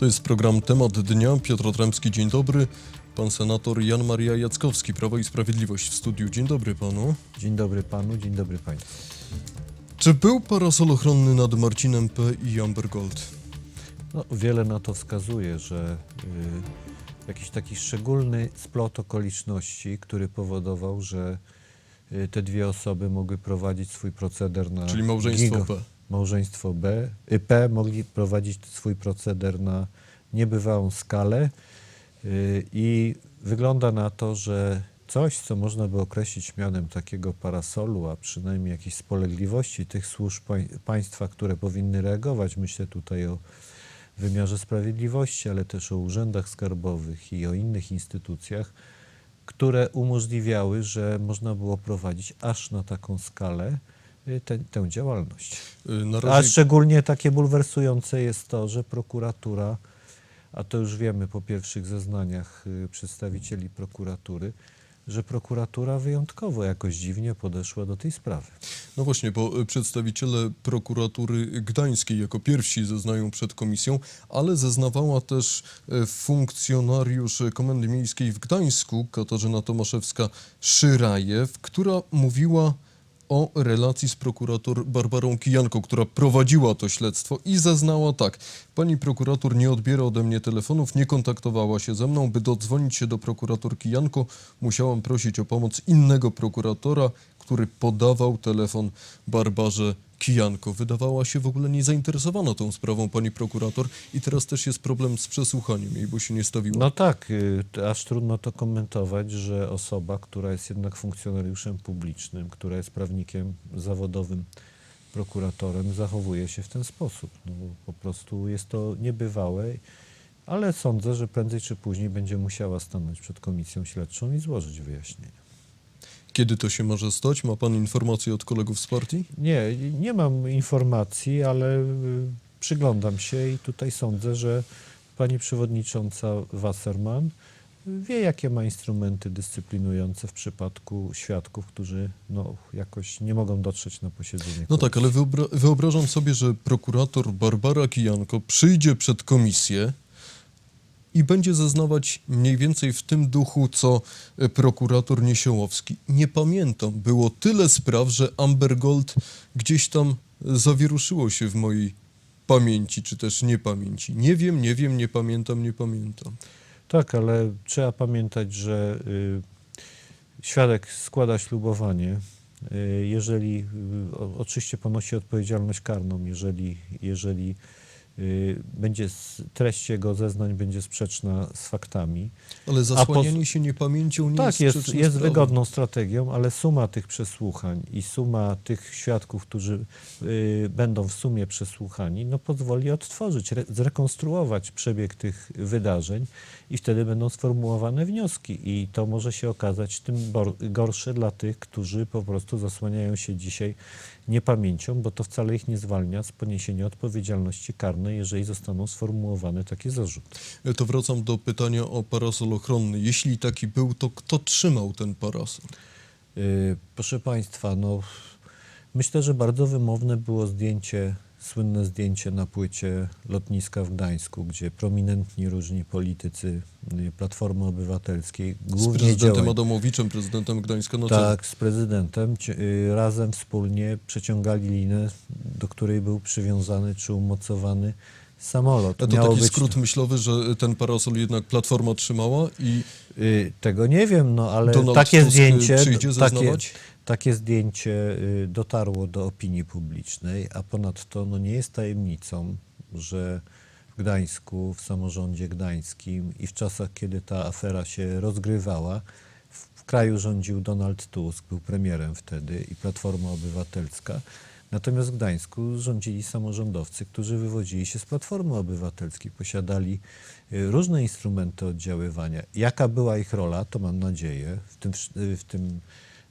To jest program Temat Dnia. Piotr Otremski, dzień dobry. Pan senator Jan Maria Jackowski, Prawo i Sprawiedliwość w studiu. Dzień dobry panu. Dzień dobry panu, dzień dobry państwu. Czy był parasol ochronny nad Marcinem P. i Amber Gold? No, wiele na to wskazuje, że y, jakiś taki szczególny splot okoliczności, który powodował, że y, te dwie osoby mogły prowadzić swój proceder na Czyli małżeństwo giga- P. Małżeństwo B, y, P mogli prowadzić swój proceder na niebywałą skalę. Y, i wygląda na to, że coś, co można by określić mianem takiego parasolu, a przynajmniej jakiejś spolegliwości tych służb pań- państwa, które powinny reagować, myślę tutaj o wymiarze sprawiedliwości, ale też o urzędach skarbowych i o innych instytucjach, które umożliwiały, że można było prowadzić aż na taką skalę y, tę- tę działalność. Y, Na A razie szczególnie takie bulwersujące jest to, że prokuratura, a to już wiemy po pierwszych zeznaniach y, przedstawicieli prokuratury, że prokuratura wyjątkowo jakoś dziwnie podeszła do tej sprawy. No właśnie, bo przedstawiciele prokuratury gdańskiej jako pierwsi zeznają przed komisją, ale zeznawała też funkcjonariusz Komendy Miejskiej w Gdańsku, Katarzyna Tomaszewska-Szyrajew, która mówiła o relacji z prokurator Barbarą Kijanką, która prowadziła to śledztwo i zeznała tak. Pani prokurator nie odbiera ode mnie telefonów, nie kontaktowała się ze mną. By dodzwonić się do prokurator Kijanko, musiałam prosić o pomoc innego prokuratora, który podawał telefon Barbarze Kijanko. Wydawała się w ogóle niezainteresowana tą sprawą pani prokurator i teraz też jest problem z przesłuchaniem jej, bo się nie stawiła. No tak, y, aż trudno to komentować, że osoba, która jest jednak funkcjonariuszem publicznym, która jest prawnikiem zawodowym, prokuratorem, zachowuje się w ten sposób. No, po prostu jest to niebywałe, ale sądzę, że prędzej czy później będzie musiała stanąć przed komisją śledczą i złożyć wyjaśnienia. Kiedy to się może stać? Ma pan informacje od kolegów z partii? Nie, nie mam informacji, ale y, przyglądam się i tutaj sądzę, że pani przewodnicząca Wasserman wie, jakie ma instrumenty dyscyplinujące w przypadku świadków, którzy no, jakoś nie mogą dotrzeć na posiedzenie. No tak, ale wyobra wyobrażam sobie, że prokurator Barbara Kijanko przyjdzie przed komisję i będzie zeznawać mniej więcej w tym duchu, co e, prokurator Niesiołowski. Nie pamiętam, było tyle spraw, że Amber Gold gdzieś tam zawieruszyło się w mojej pamięci, czy też niepamięci. Nie wiem, nie wiem, nie pamiętam, nie pamiętam. Tak, ale trzeba pamiętać, że y, świadek składa ślubowanie. Y, jeżeli y, oczywiście ponosi odpowiedzialność karną, jeżeli, jeżeli będzie s- treść jego zeznań będzie sprzeczna z faktami. Ale zasłanianie się niepamięcią nie tak, jest jest, sprzeczne jest prawem. wygodną strategią, ale suma tych przesłuchań i suma tych świadków, którzy y, będą w sumie przesłuchani, no pozwoli odtworzyć, re, zrekonstruować przebieg tych wydarzeń i wtedy będą sformułowane wnioski i to może się okazać tym gorsze dla tych, którzy po prostu zasłaniają się dzisiaj niepamięcią, bo to wcale ich nie zwalnia z poniesienia odpowiedzialności karnej, jeżeli zostaną sformułowane takie zarzuty. To wracam do pytania o parasol ochronny. Jeśli taki był, to kto trzymał ten parasol? Y, Proszę Państwa, no myślę, że bardzo wymowne było zdjęcie, słynne zdjęcie na płycie lotniska w Gdańsku, gdzie prominentni różni politycy y, Platformy Obywatelskiej, Z głównie prezydentem działają, Adamowiczem, prezydentem Gdańska czele. tak, z prezydentem, y, razem wspólnie przeciągali linę, do której był przywiązany czy umocowany samolot. A to Miało taki być skrót myślowy, że ten parasol jednak Platforma trzymała i Y, Tego nie wiem, no ale Donald takie Tusk, y, zdjęcie, przyjdzie takie, zeznawać? takie zdjęcie y, dotarło do opinii publicznej, a ponadto no, nie jest tajemnicą, że w Gdańsku, w samorządzie gdańskim i w czasach, kiedy ta afera się rozgrywała, w kraju rządził Donald Tusk, był premierem wtedy i Platforma Obywatelska. Natomiast w Gdańsku rządzili samorządowcy, którzy wywodzili się z Platformy Obywatelskiej, posiadali y, różne instrumenty oddziaływania. Jaka była ich rola, to mam nadzieję, w tym, y, w tym,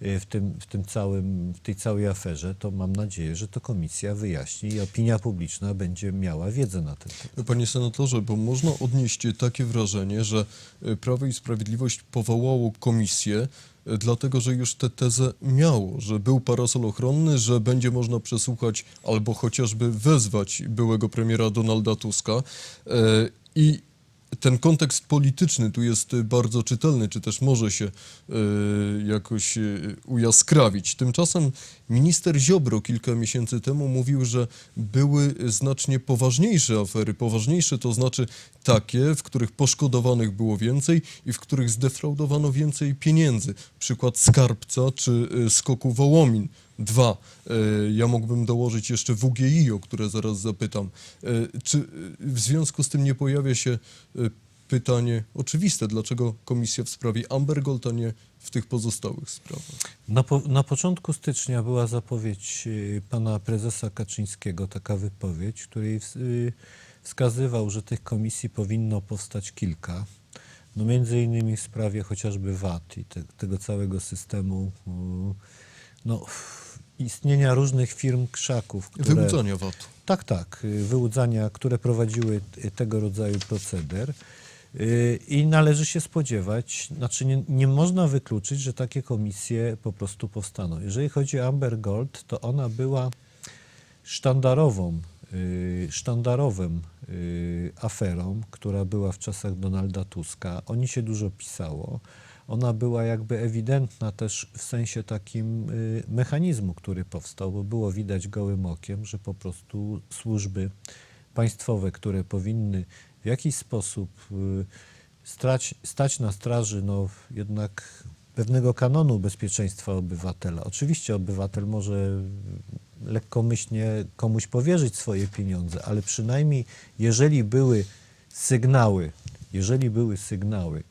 w tym, w tym całym, w tej całej aferze, to mam nadzieję, że to komisja wyjaśni i opinia publiczna będzie miała wiedzę na ten temat. Panie senatorze, bo można odnieść takie wrażenie, że e, Prawo i Sprawiedliwość powołało komisję, e, dlatego że już tę tezę miało, że był parasol ochronny, że będzie można przesłuchać albo chociażby wezwać byłego premiera Donalda Tuska. e, I ten kontekst polityczny tu jest y, bardzo czytelny, czy też może się y, jakoś y, ujaskrawić. Tymczasem minister Ziobro kilka miesięcy temu mówił, że były znacznie poważniejsze afery. Poważniejsze to znaczy takie, w których poszkodowanych było więcej i w których zdefraudowano więcej pieniędzy. Przykład Skarbca czy skoku Wołomin. Dwa. y, Ja mógłbym dołożyć jeszcze WGI, o które zaraz zapytam. Y, Czy y, w związku z tym nie pojawia się pytanie oczywiste, dlaczego komisja w sprawie Amber Gold, a nie w tych pozostałych sprawach? Na, po, na początku stycznia była zapowiedź pana prezesa Kaczyńskiego, taka wypowiedź, której ws- wskazywał, że tych komisji powinno powstać kilka. No między innymi w sprawie chociażby VAT i te, tego całego systemu no, istnienia różnych firm krzaków, które... Wyłudzania VAT-u. Tak, tak. Wyłudzania, które prowadziły tego rodzaju proceder. Y, I należy się spodziewać, znaczy nie, nie można wykluczyć, że takie komisje po prostu powstaną. Jeżeli chodzi o Amber Gold, to ona była sztandarową, y, sztandarowym y, aferą, która była w czasach Donalda Tuska. O niej się dużo pisało. Ona była jakby ewidentna też w sensie takim y, mechanizmu, który powstał, bo było widać gołym okiem, że po prostu służby państwowe, które powinny w jakiś sposób y, strać, stać na straży no, jednak pewnego kanonu bezpieczeństwa obywatela. Oczywiście obywatel może lekkomyślnie komuś powierzyć swoje pieniądze, ale przynajmniej jeżeli były sygnały, jeżeli były sygnały,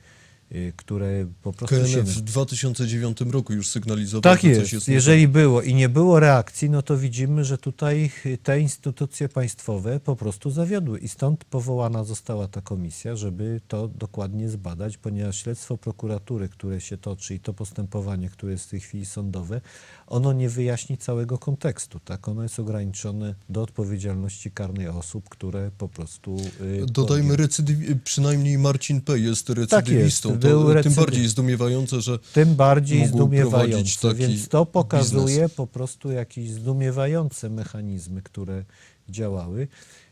które po prostu się... KNF w 2009 roku już sygnalizował, Tak że coś jest. jest nie Jeżeli było i nie było reakcji, no to widzimy, że tutaj y, te instytucje państwowe po prostu zawiodły i stąd powołana została ta komisja, żeby to dokładnie zbadać, ponieważ śledztwo prokuratury, które się toczy i to postępowanie, które jest w tej chwili sądowe, ono nie wyjaśni całego kontekstu, tak? Ono jest ograniczone do odpowiedzialności karnej osób, które po prostu... y, Dodajmy, recydywi- przynajmniej Marcin P. jest recydywistą. Tak był to tym bardziej zdumiewające, że tym bardziej zdumiewające. Więc to pokazuje biznes. po prostu jakieś zdumiewające mechanizmy, które działały.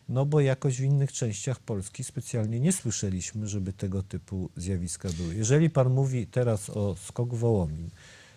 No bo jakoś w innych częściach Polski specjalnie nie słyszeliśmy, żeby tego typu zjawiska były. Jeżeli pan mówi teraz o skok Wołomin,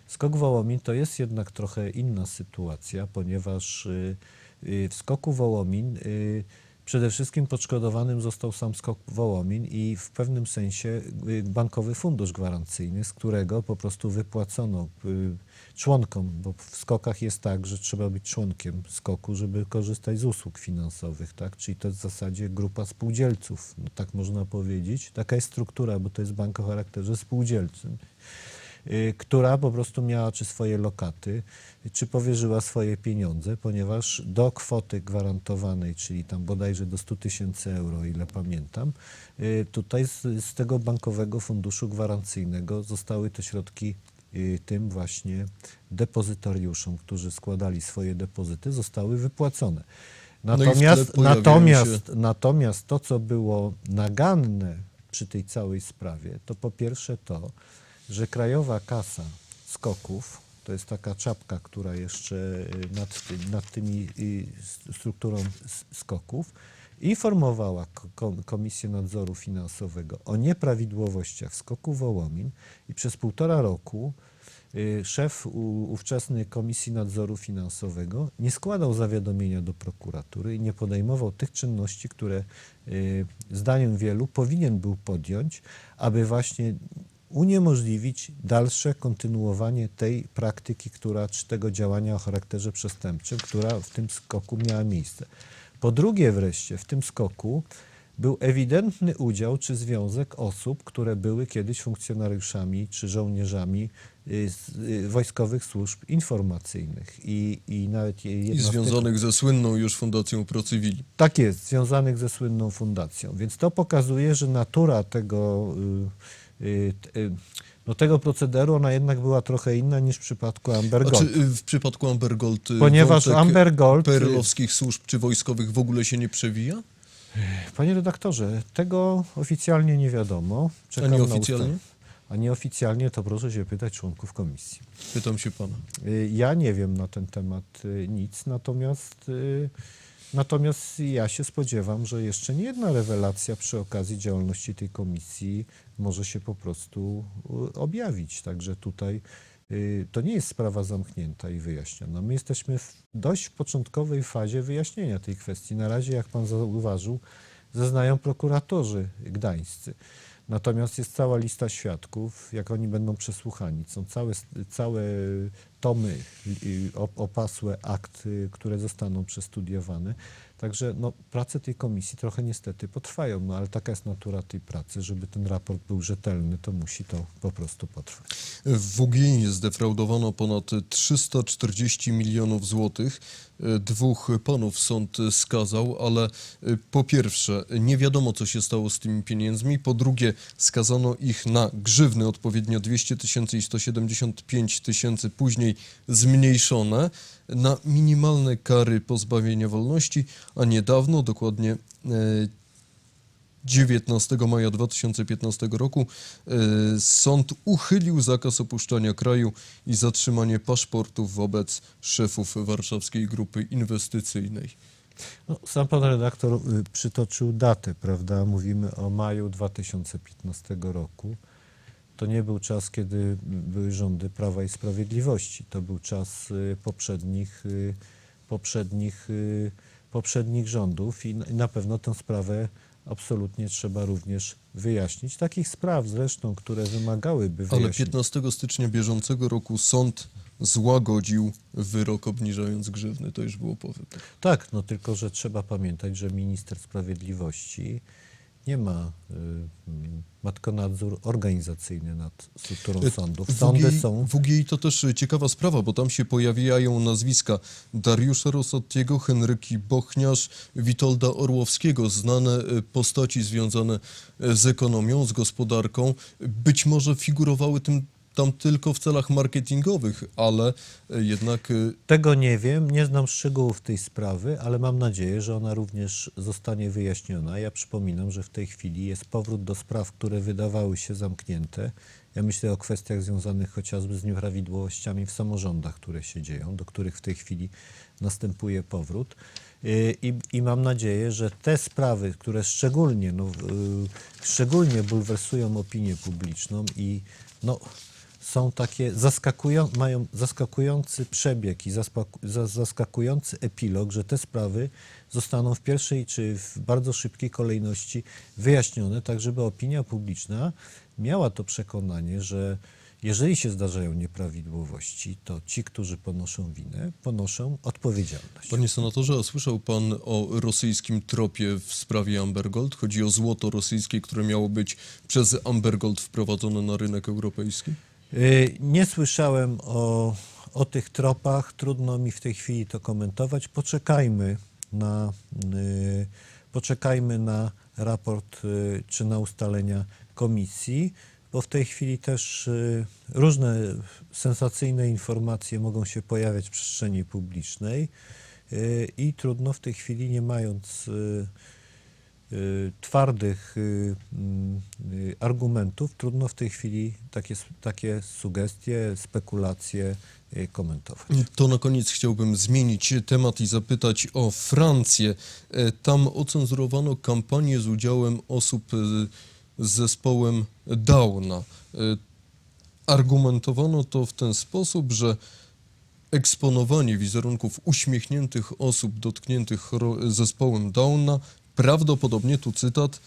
skok Wołomin to jest jednak trochę inna sytuacja, ponieważ y, y, w skoku Wołomin y, przede wszystkim poszkodowanym został sam skok Wołomin i w pewnym sensie y, bankowy fundusz gwarancyjny, z którego po prostu wypłacono y, członkom, bo w skokach jest tak, że trzeba być członkiem skoku, żeby korzystać z usług finansowych, tak? Czyli to jest w zasadzie grupa spółdzielców, no, tak można powiedzieć. Taka jest struktura, bo to jest bank o charakterze spółdzielczym która po prostu miała czy swoje lokaty, czy powierzyła swoje pieniądze, ponieważ do kwoty gwarantowanej, czyli tam bodajże do 100 tysięcy euro, ile pamiętam, y, tutaj z, z tego bankowego funduszu gwarancyjnego zostały te środki y, tym właśnie depozytariuszom, którzy składali swoje depozyty, zostały wypłacone. No Natomiast, pojawiają natomiast, się- natomiast to, co było naganne przy tej całej sprawie, to po pierwsze to, że Krajowa Kasa Skoków, to jest taka czapka, która jeszcze y, nad, ty- nad tymi y, strukturą skoków, informowała ko- ko- Komisję Nadzoru Finansowego o nieprawidłowościach w skoku Wołomin i przez półtora roku y, szef ówczesnej Komisji Nadzoru Finansowego nie składał zawiadomienia do prokuratury i nie podejmował tych czynności, które zdaniem wielu powinien był podjąć, aby właśnie uniemożliwić dalsze kontynuowanie tej praktyki, która, czy tego działania o charakterze przestępczym, która w tym skoku miała miejsce. Po drugie wreszcie, w tym skoku był ewidentny udział czy związek osób, które były kiedyś funkcjonariuszami czy żołnierzami y, y, wojskowych służb informacyjnych i, i nawet i jedna z tych- związanych ze słynną już Fundacją Procywili. tak jest, związanych ze słynną fundacją. Więc to pokazuje, że natura tego, y, no tego procederu, ona jednak była trochę inna niż w przypadku Amber A Gold. czy y, w przypadku Amber Gold y, Ponieważ Amber Gold, y, perelowskich służb czy wojskowych w ogóle się nie przewija? Panie redaktorze, tego oficjalnie nie wiadomo. Czekam A nieoficjalnie? A nieoficjalnie to proszę się pytać członków komisji. Pytam się pana. Y, Ja nie wiem na ten temat y, nic, natomiast y, Natomiast ja się spodziewam, że jeszcze nie jedna rewelacja przy okazji działalności tej komisji może się po prostu objawić. Także tutaj y, to nie jest sprawa zamknięta i wyjaśniona. My jesteśmy w dość początkowej fazie wyjaśnienia tej kwestii. Na razie, jak pan zauważył, zeznają prokuratorzy gdańscy. Natomiast jest cała lista świadków, jak oni będą przesłuchani. Są całe, całe tomy op- opasłe akt, które zostaną przestudiowane. Także no, prace tej komisji trochę niestety potrwają, no ale taka jest natura tej pracy. Żeby ten raport był rzetelny, to musi to po prostu potrwać. W WGI zdefraudowano ponad 340 milionów złotych. Dwóch panów sąd skazał, ale e, po pierwsze nie wiadomo co się stało z tymi pieniędzmi, po drugie skazano ich na grzywny odpowiednio 200 tysięcy i 175 tysięcy, później zmniejszone na minimalne kary pozbawienia wolności, a niedawno, dokładnie e, 19 maja 2015 roku e, sąd uchylił zakaz opuszczania kraju i zatrzymanie paszportów wobec szefów warszawskiej grupy inwestycyjnej. No, sam pan redaktor y, przytoczył datę, prawda? Mówimy o maju 2015 roku. To nie był czas, kiedy były rządy Prawa i Sprawiedliwości. To był czas y, poprzednich, y, poprzednich, poprzednich rządów i na pewno tę sprawę absolutnie trzeba również wyjaśnić. Takich spraw zresztą, które wymagałyby Ale wyjaśnienia. 15 stycznia bieżącego roku sąd złagodził wyrok obniżając grzywny. To już było po wyborach. Tak, no tylko, że trzeba pamiętać, że minister sprawiedliwości nie ma, y, ma tylko nadzór organizacyjny nad strukturą sądów. Sądy WGI, są, WGI to też ciekawa sprawa, bo tam się pojawiają nazwiska Dariusza Rosatiego, Henryki Bochniarz, Witolda Orłowskiego, znane e, postaci związane e, z ekonomią, z gospodarką. Być może figurowały tym, tam tylko w celach marketingowych, ale e, jednak e, tego nie wiem, nie znam szczegółów tej sprawy, ale mam nadzieję, że ona również zostanie wyjaśniona. Ja przypominam, że w tej chwili jest powrót do spraw, które wydawały się zamknięte. Ja myślę o kwestiach związanych chociażby z nieprawidłowościami w samorządach, które się dzieją, do których w tej chwili następuje powrót. Y, I, I mam nadzieję, że te sprawy, które szczególnie, no, szczególnie bulwersują opinię publiczną i no, są takie zaskakują, mają zaskakujący przebieg i zaskakujący epilog, że te sprawy zostaną w pierwszej czy w bardzo szybkiej kolejności wyjaśnione, tak żeby opinia publiczna miała to przekonanie, że jeżeli się zdarzają nieprawidłowości, to ci, którzy ponoszą winę, ponoszą odpowiedzialność. Panie senatorze, a słyszał pan o rosyjskim tropie w sprawie Ambergold? Chodzi o złoto rosyjskie, które miało być przez Ambergold wprowadzone na rynek europejski? Y, Nie słyszałem o, o tych tropach, trudno mi w tej chwili to komentować. Poczekajmy na, y, poczekajmy na raport y, czy na ustalenia komisji, bo w tej chwili też różne sensacyjne informacje mogą się pojawiać w przestrzeni publicznej i trudno w tej chwili, nie mając twardych y, y, argumentów, trudno w tej chwili takie, takie sugestie, spekulacje y, komentować. To na koniec chciałbym zmienić temat i zapytać o Francję. E, Tam ocenzurowano kampanię z udziałem osób e, z zespołem Downa. E, Argumentowano to w ten sposób, że eksponowanie wizerunków uśmiechniętych osób dotkniętych zespołem Downa prawdopodobnie, tu cytat,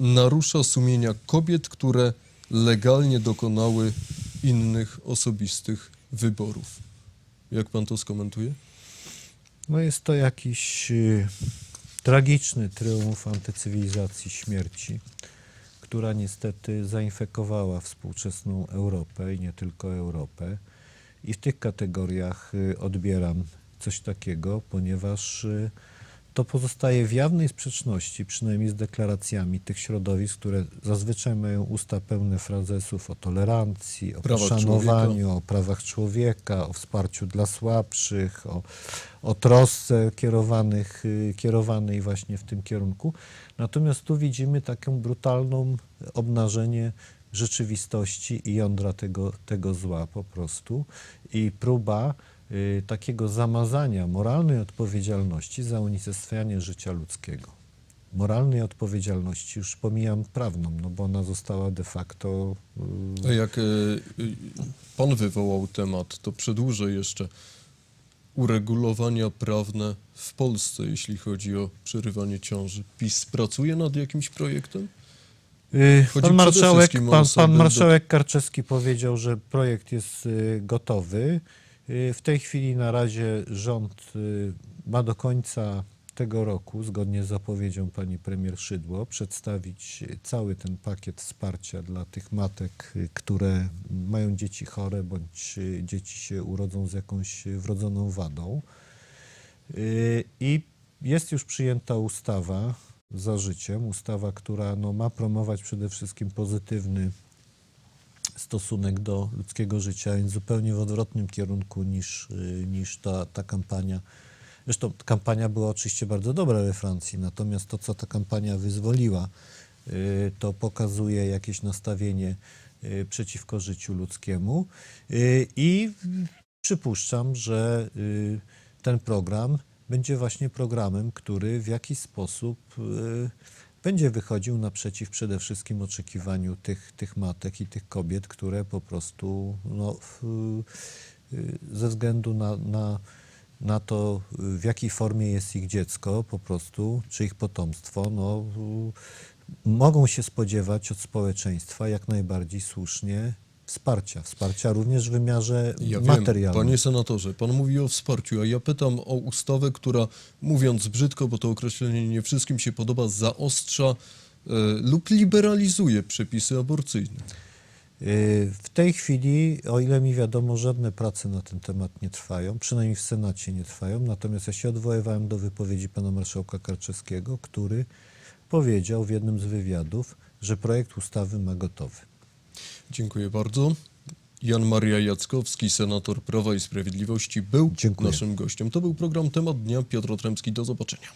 narusza sumienia kobiet, które legalnie dokonały innych osobistych wyborów. Jak pan to skomentuje? No jest to jakiś y, tragiczny triumf antycywilizacji śmierci, która niestety zainfekowała współczesną Europę i nie tylko Europę. I w tych kategoriach y, odbieram coś takiego, ponieważ y, to pozostaje w jawnej sprzeczności, przynajmniej z deklaracjami tych środowisk, które zazwyczaj mają usta pełne frazesów o tolerancji, o Prawach poszanowaniu, o prawach człowieka, o wsparciu dla słabszych, o, o trosce kierowanych, y, kierowanej właśnie w tym kierunku. Natomiast tu widzimy taką brutalną obnażenie rzeczywistości i jądra tego, tego zła po prostu i próba takiego zamazania moralnej odpowiedzialności za unicestwianie życia ludzkiego. Moralnej odpowiedzialności, już pomijam prawną, no bo ona została de facto y, jak y, pan wywołał temat, to przedłużę jeszcze uregulowania prawne w Polsce, jeśli chodzi o przerywanie ciąży. PiS pracuje nad jakimś projektem? Y, Chodzi Pan marszałek, pan, pan marszałek Karczewski powiedział, że projekt jest y, gotowy. Y, W tej chwili na razie rząd y, ma do końca tego roku, zgodnie z zapowiedzią pani premier Szydło, przedstawić cały ten pakiet wsparcia dla tych matek, y, które mają dzieci chore bądź dzieci się urodzą z jakąś wrodzoną wadą. I jest już przyjęta ustawa za życiem, ustawa, która no, ma promować przede wszystkim pozytywny stosunek do ludzkiego życia, więc zupełnie w odwrotnym kierunku niż, y, niż ta, ta kampania. Zresztą kampania była oczywiście bardzo dobra we Francji, natomiast to, co ta kampania wyzwoliła, y, to pokazuje jakieś nastawienie y, przeciwko życiu ludzkiemu. I przypuszczam, że ten program będzie właśnie programem, który w jakiś sposób będzie wychodził naprzeciw przede wszystkim oczekiwaniu tych, tych matek i tych kobiet, które po prostu no, w, y, ze względu na, na, na to, y, w jakiej formie jest ich dziecko, po prostu, czy ich potomstwo, no, y, mogą się spodziewać od społeczeństwa jak najbardziej słusznie wsparcia. Wsparcia również w wymiarze Ja wiem, materialnym. panie senatorze, pan mówi o wsparciu, a ja pytam o ustawę, która, mówiąc brzydko, bo to określenie nie wszystkim się podoba, zaostrza e, lub liberalizuje przepisy aborcyjne. Y, W tej chwili, o ile mi wiadomo, żadne prace na ten temat nie trwają, przynajmniej w Senacie nie trwają. Natomiast ja się odwoływałem do wypowiedzi pana marszałka Karczewskiego, który powiedział w jednym z wywiadów, że projekt ustawy ma gotowy. Dziękuję bardzo. Jan Maria Jackowski, senator Prawa i Sprawiedliwości, był Dziękuję. naszym gościem. To był program Temat Dnia. Piotr Otremski, do zobaczenia.